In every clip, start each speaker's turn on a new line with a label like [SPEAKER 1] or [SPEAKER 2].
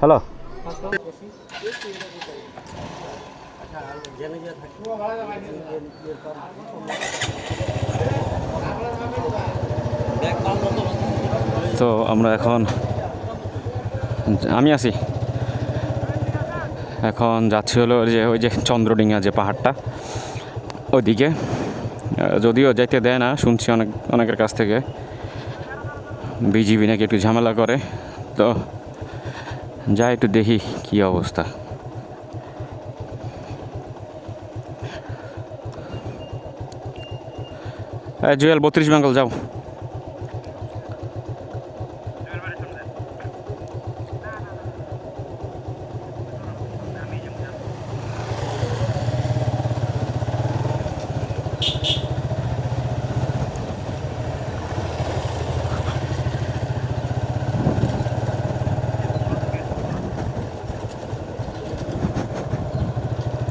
[SPEAKER 1] Hello. তো আমরা এখন, আমি আছি। এখন যাচ্ছি হলো যে ওই যে চন্দ্রডিঙ্গা যে পাহাড়টা, ওইদিকে। যদিও যাইতে দেয় না, শুনছি অনেক, অনেকের কাছ থেকে। বিজিবি নাকি একটু ঝামেলা করে। তো যাই একটু দেখি কি অবস্থা। জুয়েল বত্রিশ বেঙ্গল যাও।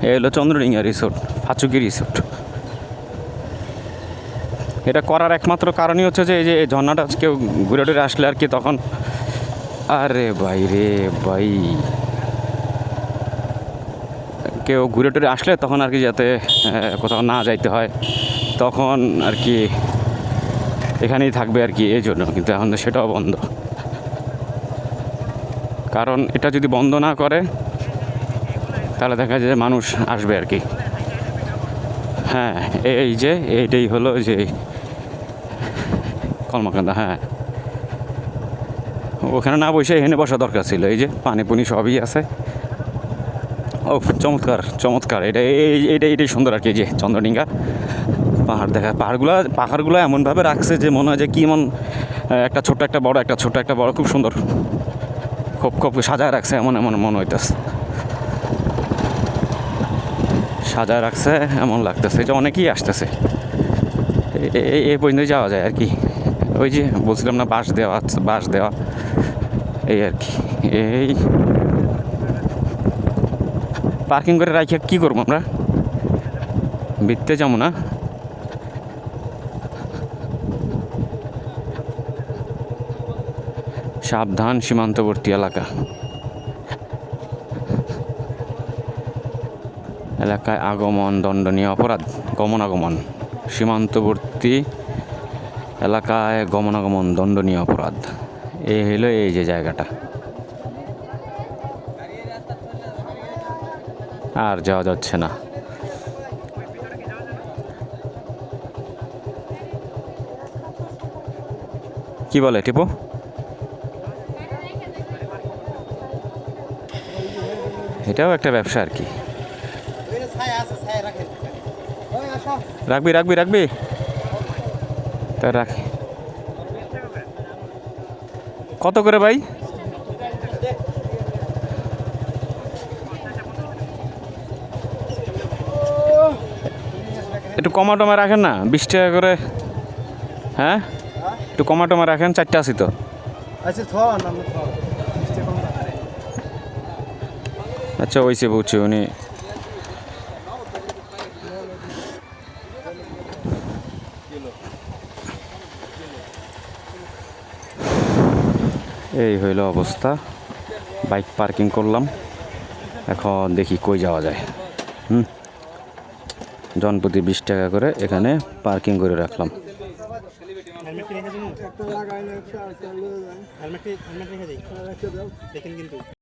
[SPEAKER 1] এই হলো চন্দ্রডিঙ্গা রিসোর্ট ফাচুকি রিসোর্ট এটা করার একমাত্র কারণই হচ্ছে যে এই যে ঝর্ণাটা কেউ ঘুরে টুরে আসলে আর কি তখন। আরে ভাই রে ভাই। কেউ ঘুরে টুরে আসলে তখন আর কি যাতে কোথাও না যাইতে হয়। তখন আর কি এখানেই থাকবে আর কি এই জন্য, কিন্তু এখন সেটাও বন্ধ। কারণ এটা যদি বন্ধ না করে তাহলে দেখা যায় মানুষ আসবে আর কি। হ্যাঁ এই যে এইটাই হলো যে কলমাকান্দা হ্যাঁ। ওখানে না বসে এখানে বসা দরকার ছিল, এই যে পানি পুনি সবই আছে। ও চমৎকার চমৎকার, এটা এই এইটা এটাই সুন্দর আর কি যে চন্দ্রডিঙ্গা। পাহাড় দেখা, পাহাড়গুলো পাহাড়গুলো এমনভাবে রাখছে যে মনে হয় যে কি মন একটা ছোট্ট একটা বড়, একটা ছোট্ট একটা বড়, খুব সুন্দর। খুব খুব সাজায় রাখছে, এমন এমন মনে হইতেছে। সাজায় রাখছে, এমন লাগতেছে যে অনেকেই আসতেছে। এই পর্যন্ত যাওয়া যায় আর কি। ওই যে বলছিলাম না বাস দেওয়া, বাঁশ দেওয়া। এই আর কি, এই। পার্কিং করে রাখি কি করব আমরা? বিত্তে যাব না? সাবধান, সীমান্তবর্তী এলাকা। এলাকায় আগমন, দণ্ডনীয় অপরাধ, গমনাগমন। সীমান্তবর্তী এলাকায় গমনাগমন, দণ্ডনীয় অপরাধ। এই হলো এই যে জায়গাটা। আর যাওয়া যাচ্ছে না। কি বলে টিপু? এটাও একটা ব্যবসা আর কি। রাখবি রাখবি রাখবি? তা রাখ। কত করে ভাই? একটু কমা টমা রাখেন না বিশ টাকা করে। হ্যাঁ? একটু কমা টমা রাখেন চারটে আশি তো।
[SPEAKER 2] আচ্ছা।
[SPEAKER 1] আচ্ছা ওইসে বলছি উনি এই হইল অবস্থা। বাইক পার্কিং করলাম। এখন দেখি কই যাওয়া যায়। হুম? জনপ্রতি বিশ টাকা করে এখানে পার্কিং করে রাখলাম।